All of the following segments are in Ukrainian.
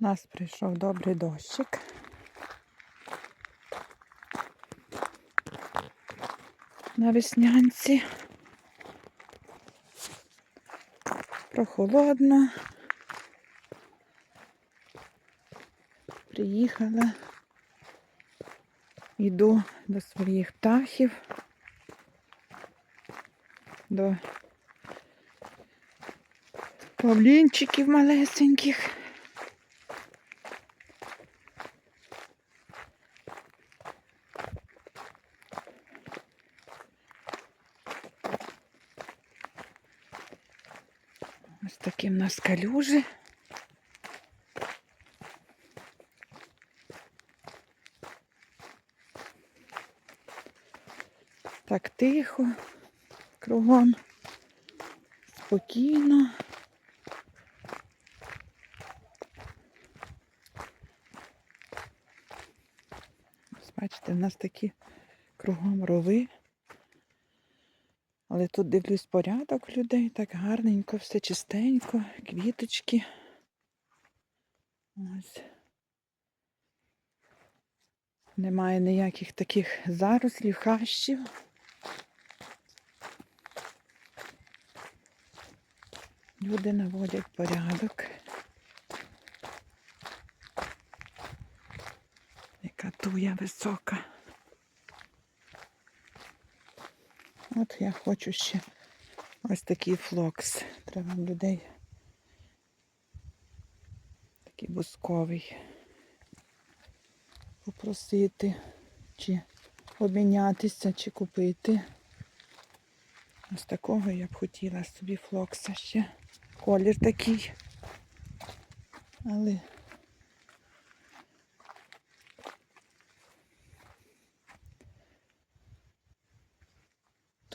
У нас прийшов добрий дощик. На веснянці. Прохолодно. Приїхала. Йду до своїх птахів. До павлінчиків малесеньких. Ось такі в нас калюжі. Так тихо, кругом, спокійно. Ось Бачите, в нас такі кругом рови. Але тут дивлюсь порядок людей, так гарненько, все чистенько, квіточки. Ось. Немає ніяких таких зарослів, хащів. Люди наводять порядок. Яка туя висока. От я хочу ще ось такий флокс. Треба людей. Такий бусковий. Попросити, чи обмінятися, чи купити. Ось такого я б хотіла собі флокса ще. Колір такий. Але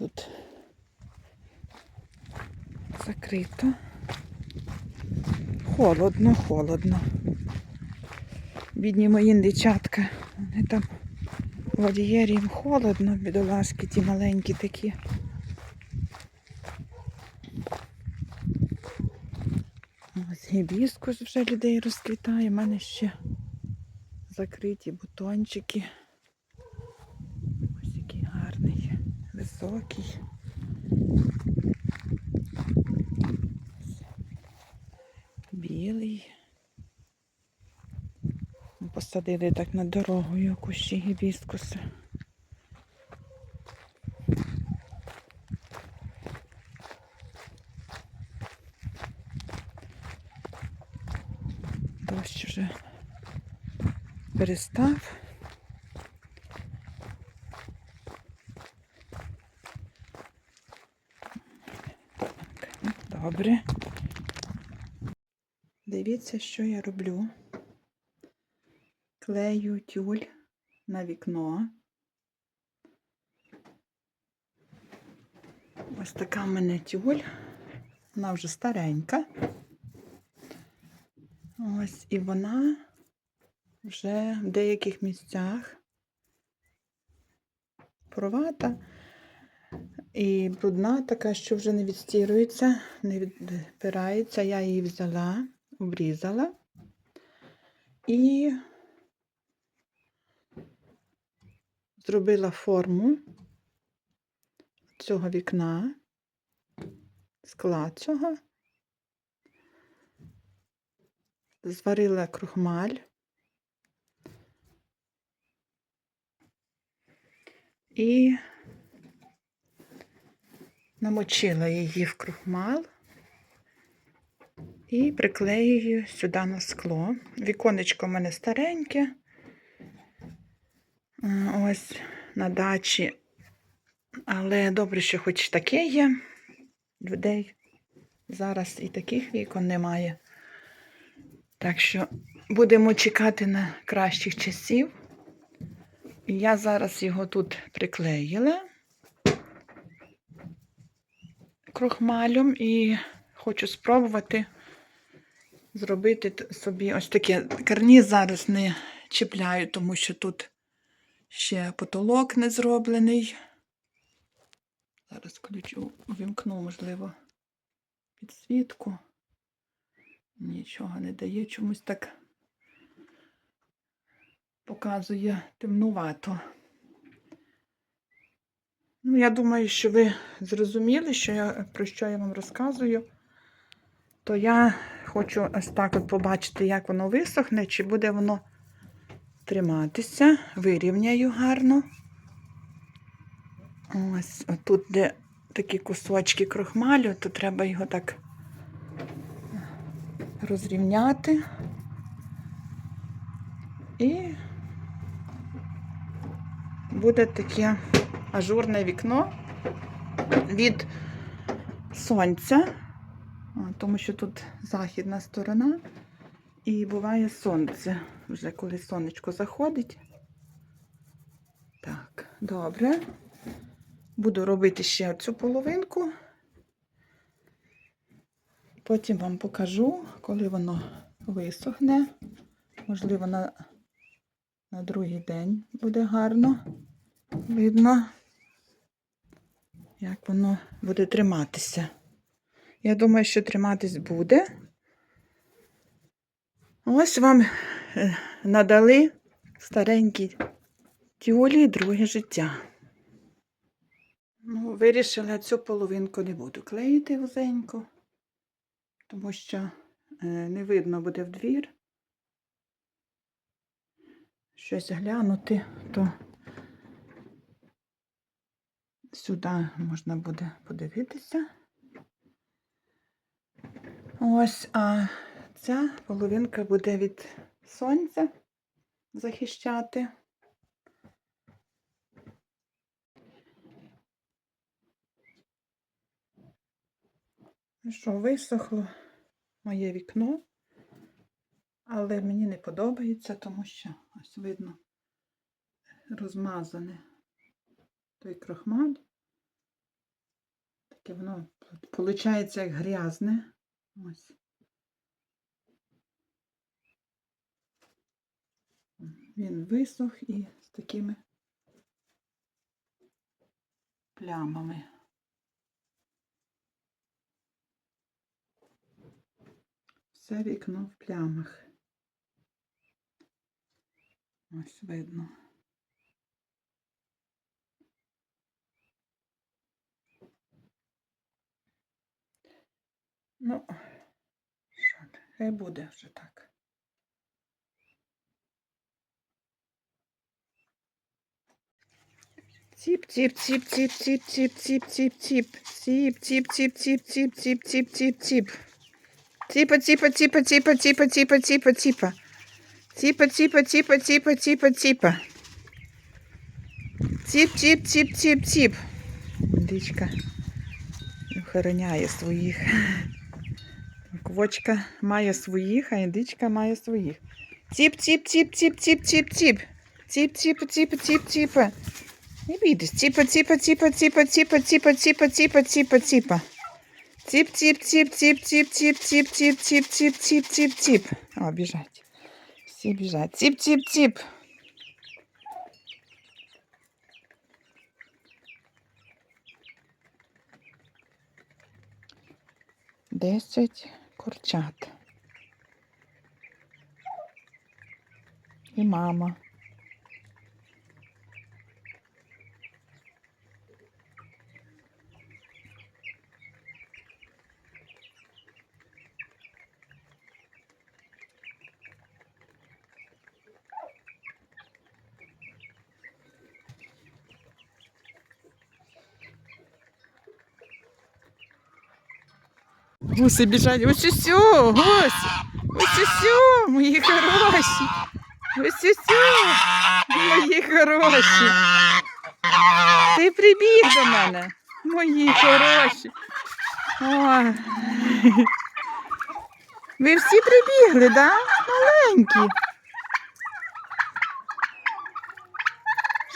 тут закрито. Холодно, холодно. Бідні мої дівчатка. Вони там в вольєрі їм холодно, бідолашки ті маленькі такі. Ось гібіскус вже людей розквітає. У мене ще закриті бутончики. Ось який гарний, високий. Білий. Посадили так над дорогою кущі гібіскуси. Дощ вже перестав. Так, ну, Добре. Дивіться, що я роблю. Клею тюль на вікно. Ось така в мене тюль. Вона вже старенька. Ось і вона вже в деяких місцях провата і брудна, така, що вже не відстірується, не відпирається. Я її взяла, обрізала і зробила форму цього вікна, скла цього. зварила крухмаль. І намочила її в крухмал і приклеюю сюди на скло. Віконечко в мене стареньке. Ось на дачі. Але добре, що хоч таке є. Людей зараз і таких вікон немає. Так що будемо чекати на кращих часів. Я зараз його тут приклеїла крохмалем і хочу спробувати зробити собі ось таке. Карніз зараз не чіпляю, тому що тут ще потолок не зроблений. Зараз включу, вімкну, можливо, підсвітку. Нічого не дає чомусь так показує темнувато. Ну, я думаю, що ви зрозуміли, що я, про що я вам розказую. То я хочу ось так от побачити, як воно висохне, чи буде воно триматися. Вирівняю гарно. Ось тут, де такі кусочки крохмалю, то треба його так розрівняти. І буде таке ажурне вікно від сонця, тому що тут західна сторона, і буває сонце, вже коли сонечко заходить. Так, добре. Буду робити ще цю половинку. Потім вам покажу, коли воно висохне. Можливо, на, на другий день буде гарно видно, як воно буде триматися. Я думаю, що триматись буде. Ось вам е, надали старенькій тюлі друге життя. Ну, вирішила цю половинку не буду клеїти вузенько, тому що е, не видно буде в двір. Щось глянути, то сюди можна буде подивитися. Ось, а ця половинка буде від сонця захищати. Ну що, висохло моє вікно, але мені не подобається, тому що ось видно розмазане той крохмаль. Таке воно виходить як грязне. Ось. Він висох і з такими плямами. Все вікно в плямах. Ось видно. Ну, що хай буде вже так. Ціп, ціп, ціп, ціп, ціп, ціп, ціп, ціп, ціп, ціп, ціп, ціп, ціп, ціп, ціп, ціп, ціп, ціп. Ціпа, ціпа, ціпа, ціпа, ціпа, ціпа, ціпа, ціпа. Ціпа, ціпа, ціпа, ціпа, ціпа, ціпа. Ціп, ціп, ціп, ціп, ціп. Дичка охороняє своїх. Квочка має своїх, а індичка має своїх. Ціп, ціп, ціп, ціп, ціп, ціп, ціп. Ціп, ціп, ціп, ціп, ціп. Не бійтесь. Ціпа, ціпа, ціпа, ціпа, ціпа, ціпа, ціпа, ціпа, ціпа, ціпа. Ціп, ціп, ціп, ціп, ціп, ціп, ціп, ціп, ціп, ціп, ціп, ціп, ціп. О, біжать. Всі біжать. Ціп, ціп, ціп. Десять курчат. І мама. Гуси біжать. Ось усю, гусь. Ось усю, мої хороші. Ось усю, мої хороші. Ти прибіг до мене. Мої хороші. Ой. Ви всі прибігли, да? Маленькі.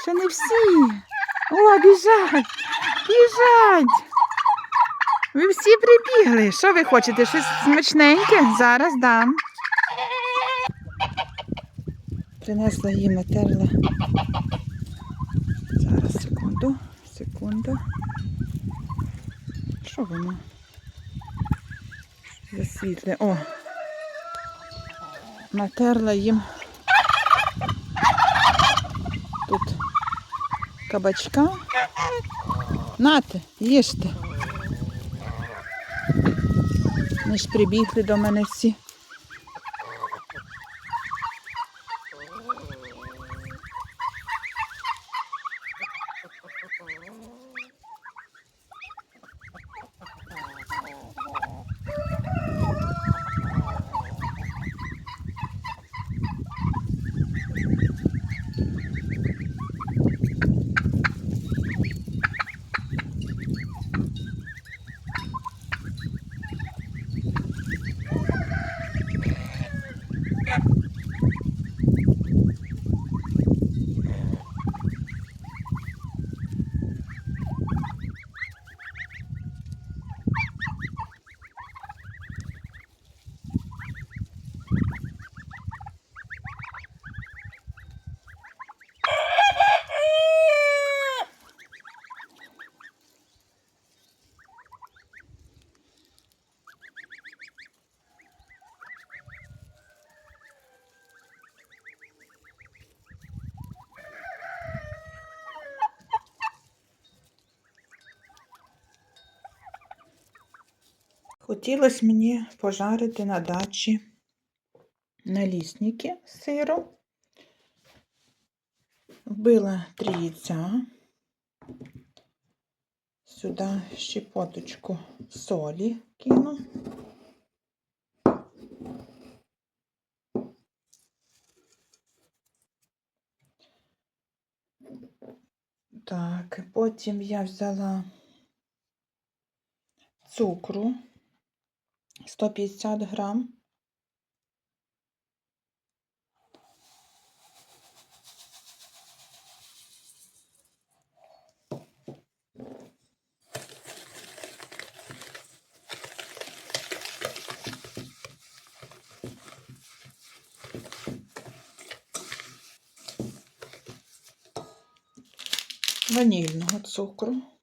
Ще не всі. О, біжать. Біжать. Ви всі прибігли. Що ви хочете? Щось смачненьке? Зараз дам. Принесла їм натерла. Зараз, секунду, секунду. Що воно? Засвітле. О! Натерла їм тут кабачка. Нате, їжте. Вони ж прибігли до мене всі. Хотілося мені пожарити на дачі налісники з сиром. Вбила три яйця. Сюди щепоточку солі кину. Так, потім я взяла цукру 150 грам. Ванільного цукру.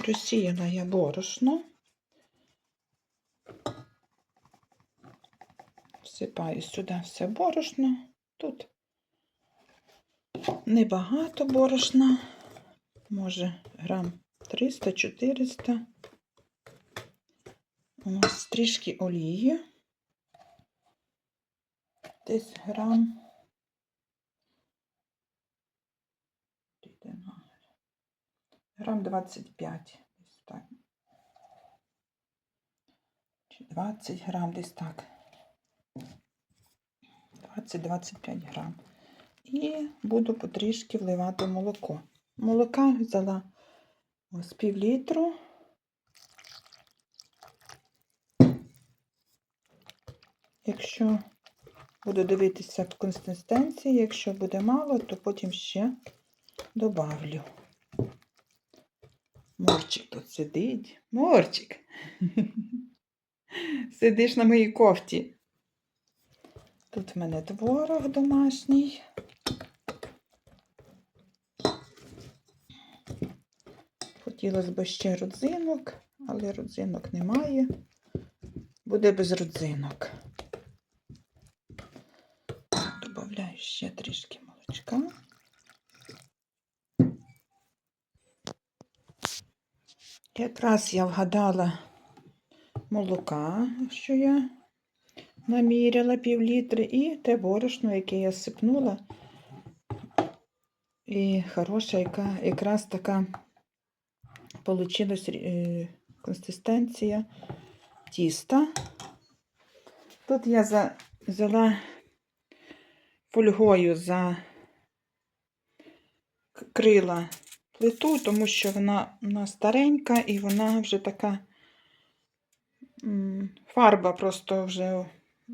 Просіяла я борошно. Всипаю сюди все борошно. Тут небагато борошна, може грам 300-400. Ось трішки олії. Десь грам. Грам 25. Десь так. Чи 20 грам десь так. 20-25 грам. І буду потрішки вливати молоко. Молока взяла ось пів літру. Якщо буду дивитися в консистенції, якщо буде мало, то потім ще добавлю. Морчик тут сидить. Морчик. Сидиш на моїй кофті. Тут в мене творог домашній. Хотілося б ще родзинок, але родзинок немає. Буде без родзинок. Добавляю ще трішки молочка. Якраз я вгадала молока, що я наміряла пів літри, і те борошно, яке я сипнула. І хороша, яка якраз така получилась е, консистенція тіста. Тут я за, взяла фольгою за крила плиту, тому що вона, вона старенька і вона вже така фарба просто вже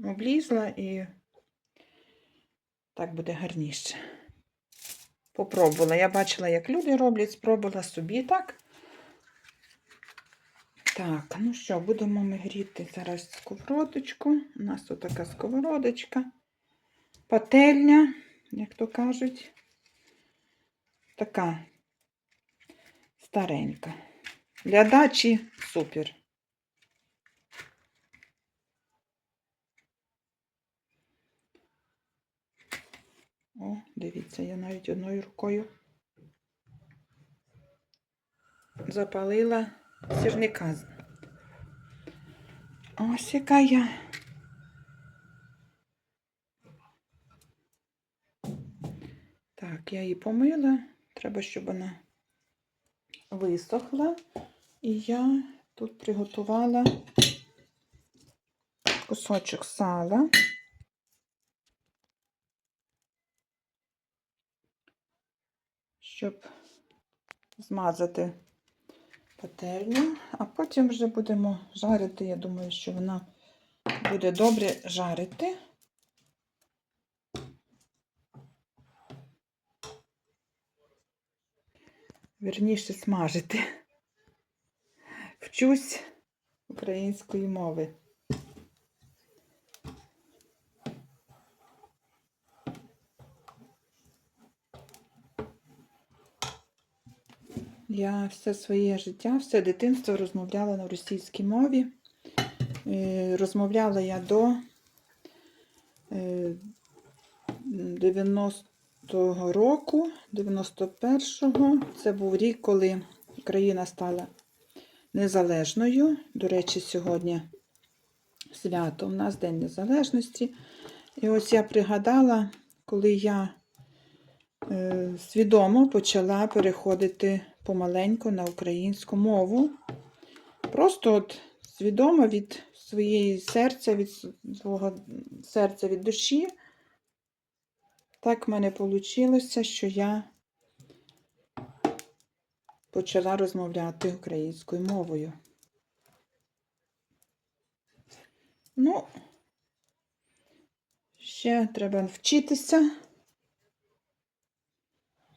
облізла і Так буде гарніше. Попробувала. Я бачила, як люди роблять, спробувала собі так. Так, ну що, будемо ми гріти зараз сковородочку. У нас тут така сковородочка. Пательня, як то кажуть. Така старенька. Для дачі супер. О, дивіться, я навіть одною рукою запалила сірника. Ось яка я. Так, я її помила. Треба, щоб вона висохла. І я тут приготувала кусочок сала. Щоб змазати пательню, а потім вже будемо жарити. Я думаю, що вона буде добре жарити. Верніше смажити. Вчусь української мови. Я все своє життя, все дитинство розмовляла на російській мові. Е, розмовляла я до е, 90 го року, 91-го, це був рік, коли Україна стала незалежною. До речі, сьогодні свято у нас День Незалежності. І ось я пригадала, коли я е, свідомо почала переходити помаленьку на українську мову. Просто от свідомо від своєї серця, від свого серця від душі. Так в мене вийшло, що я почала розмовляти українською мовою. Ну, ще треба вчитися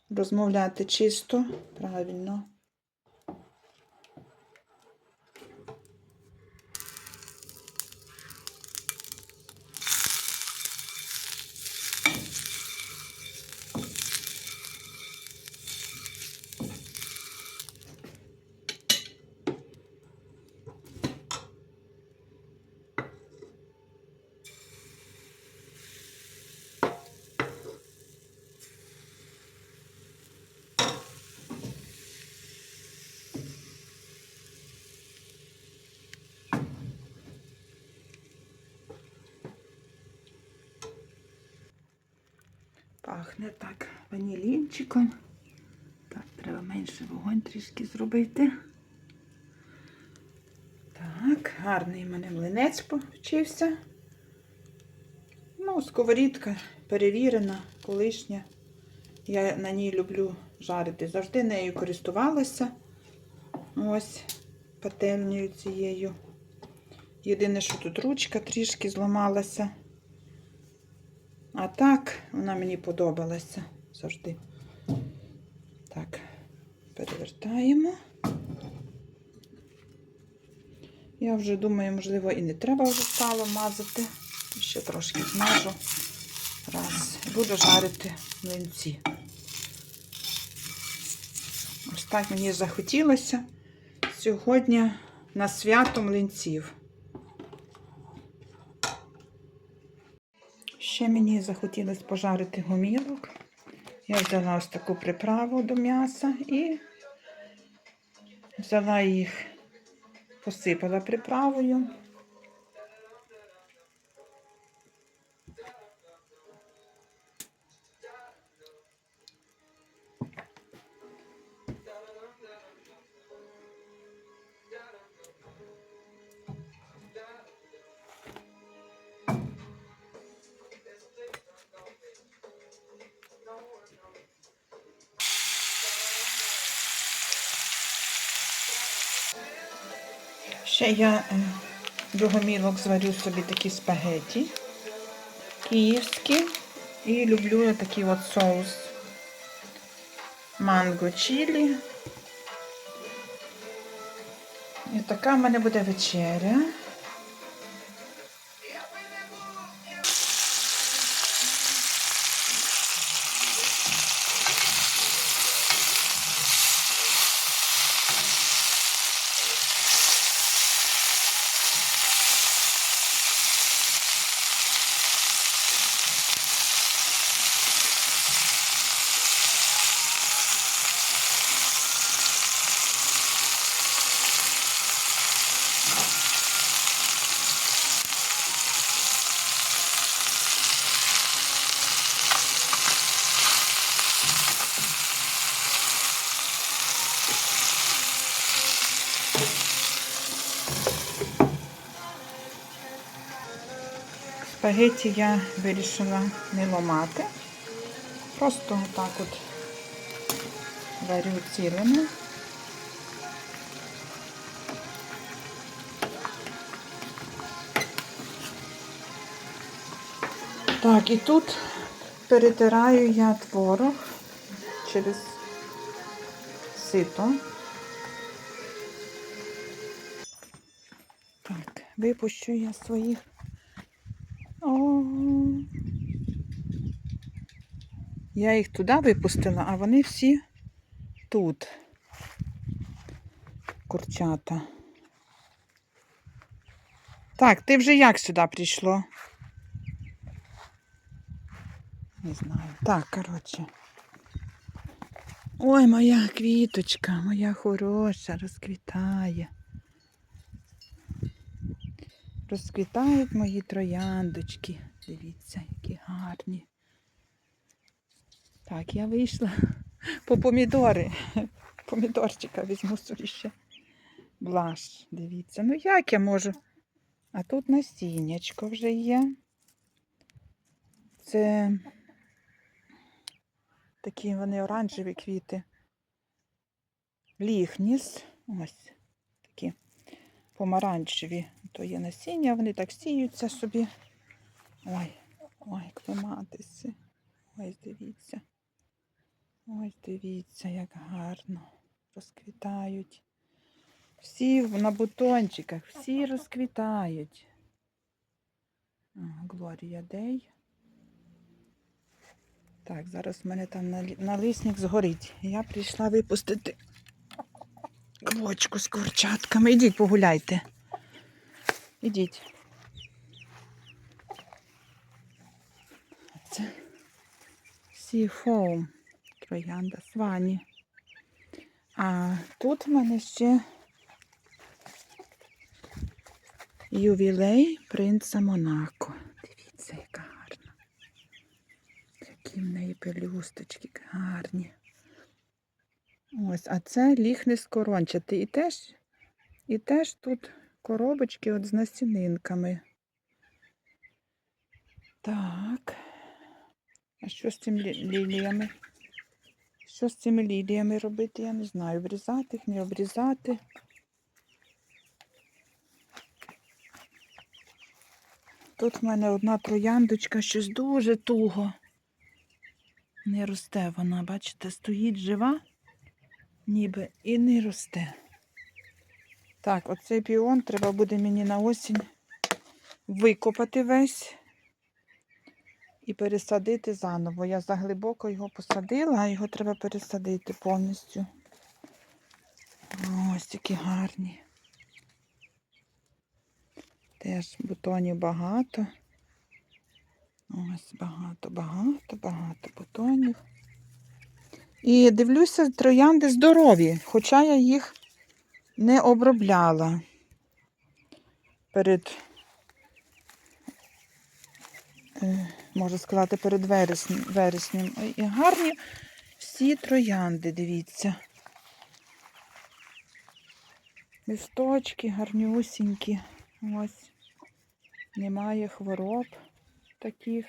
розмовляти чисто, правильно. Пахне так ванілінчиком. Так, треба менше вогонь трішки зробити. Так, гарний в мене млинець повчився. Ну, сковорідка перевірена, колишня. Я на ній люблю жарити. Завжди нею користувалася. Ось пательнею цією. Єдине, що тут ручка трішки зламалася. А так, вона мені подобалася завжди. Так, перевертаємо. Я вже думаю, можливо, і не треба вже стало мазати. Ще трошки змажу. Раз. Буду жарити млинці. Ось так мені захотілося сьогодні на свято млинців. Ще мені захотілося пожарити гомілок. Я взяла ось таку приправу до м'яса і взяла їх, посипала приправою. Ще я догомілок до гомілок зварю собі такі спагеті київські. І люблю я такий от соус. Манго чілі. І така в мене буде вечеря. Спагетті я вирішила не ламати. Просто так от варю цілими. Так, і тут перетираю я творог через сито. Так, випущу я своїх. Я їх туди випустила, а вони всі тут. Курчата. Так, ти вже як сюди прийшло? Не знаю. Так, коротше. Ой, моя квіточка, моя хороша, розквітає. Розквітають мої трояндочки. Дивіться, які гарні. Так, я вийшла по помідори. Помідорчика візьму собі ще. Блаш, дивіться. Ну як я можу? А тут насіннячко вже є. Це такі вони оранжеві квіти. Ліхніс. Ось такі помаранчеві. То є насіння, вони так сіються собі. Ой, ой, клематиси. Ось дивіться. Ось дивіться, як гарно розквітають. Всі на бутончиках, всі розквітають. Глорія Дей. Так, зараз в мене там налисник згорить. Я прийшла випустити квочку з курчатками. Ідіть погуляйте. Ідіть. Це Сіфоум. Троянда свані. А тут в мене ще ювілей принца Монако. Дивіться, яка гарна. Які в неї пелюсточки гарні. Ось, а це ліхнес корончатий. І теж, і теж тут коробочки от з насінинками. Так. А що з цими лі- ліліями? Що з цими ліліями робити, я не знаю. Обрізати їх, не обрізати. Тут в мене одна трояндочка щось дуже туго. Не росте вона, бачите, стоїть жива, ніби і не росте. Так, оцей піон треба буде мені на осінь викопати весь і пересадити заново. Я заглибоко його посадила, а його треба пересадити повністю. Ось такі гарні. Теж бутонів багато. Ось багато, багато, багато бутонів. І дивлюся, троянди здорові, хоча я їх не обробляла перед, е, можу сказати, перед вереснем. вереснем. І гарні всі троянди, дивіться. Листочки гарнюсінькі. Ось. Немає хвороб таких.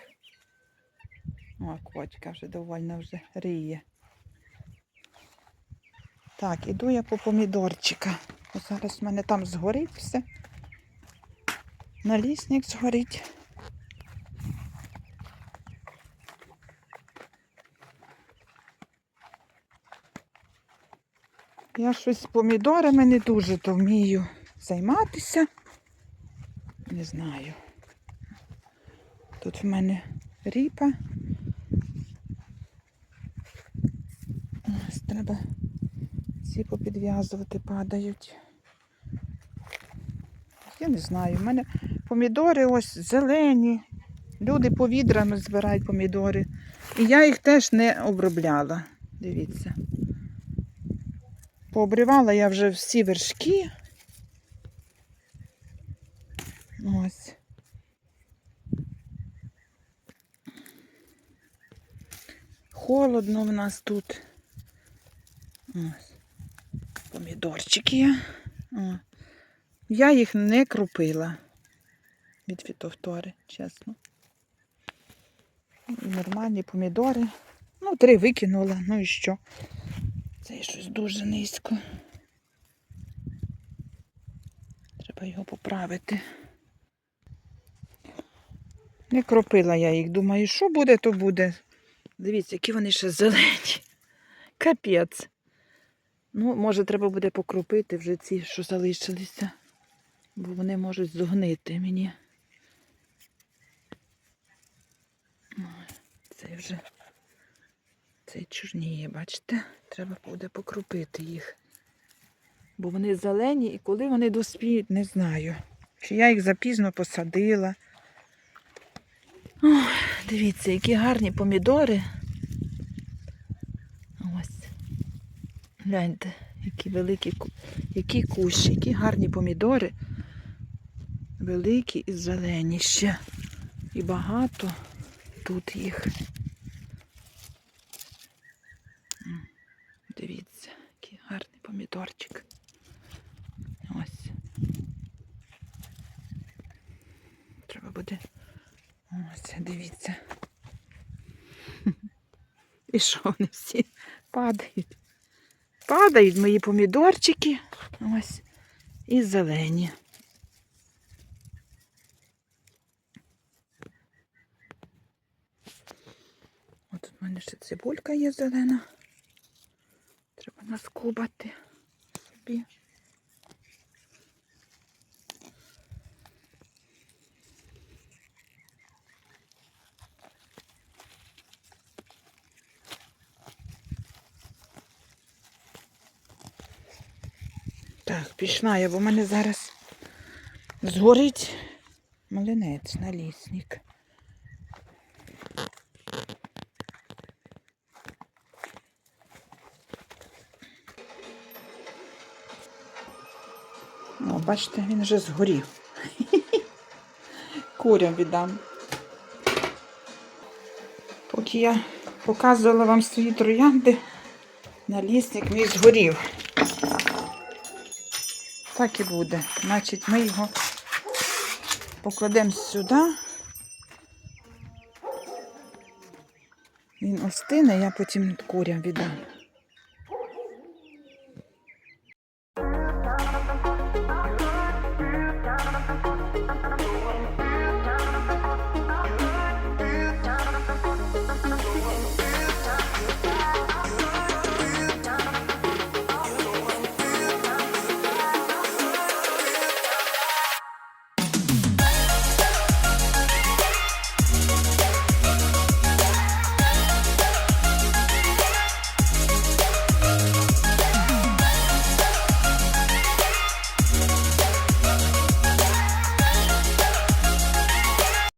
О, котика вже довольно вже риє. Так, іду я по помідорчика. Зараз в мене там згорить все. Налісник згорить. Я щось з помідорами не дуже то вмію займатися. Не знаю. Тут в мене ріпа. Ось треба ці попідв'язувати, падають. Я не знаю. У мене помідори ось зелені. Люди по відрами збирають помідори. І я їх теж не обробляла. Дивіться. Пообривала я вже всі вершки. Ось. Холодно в нас тут. Ось. Помідорчики. О. Я їх не крупила від фітофтори, чесно. Нормальні помідори. Ну, три викинула, ну і що? Це щось дуже низько. Треба його поправити. Не кропила я їх. Думаю, що буде, то буде. Дивіться, які вони ще зелені. Капець. Ну, може, треба буде покропити вже ці, що залишилися. Бо вони можуть зогнити мені. Цей вже цей чорніє, бачите? Треба буде покропити їх. Бо вони зелені і коли вони доспіють, не знаю. Чи я їх запізно посадила. Ой, дивіться, які гарні помідори. Ось. Гляньте, які великі, які кущі, які гарні помідори. Великі і зелені ще. І багато тут їх. М, Дивіться, який гарний помідорчик. Ось. Треба буде. Ось, дивіться. І що вони всі падають? Падають мої помідорчики. Ось. І зелені. От в мене ще цибулька є зелена. Треба наскубати собі. Так, пішла я, бо в мене зараз згорить малинець налісник. О, бачите, він вже згорів. Курям віддам. Поки я показувала вам свої троянди, налісник мій згорів. Так і буде. Значить, ми його покладемо сюди. Він остине, я потім курям віддам.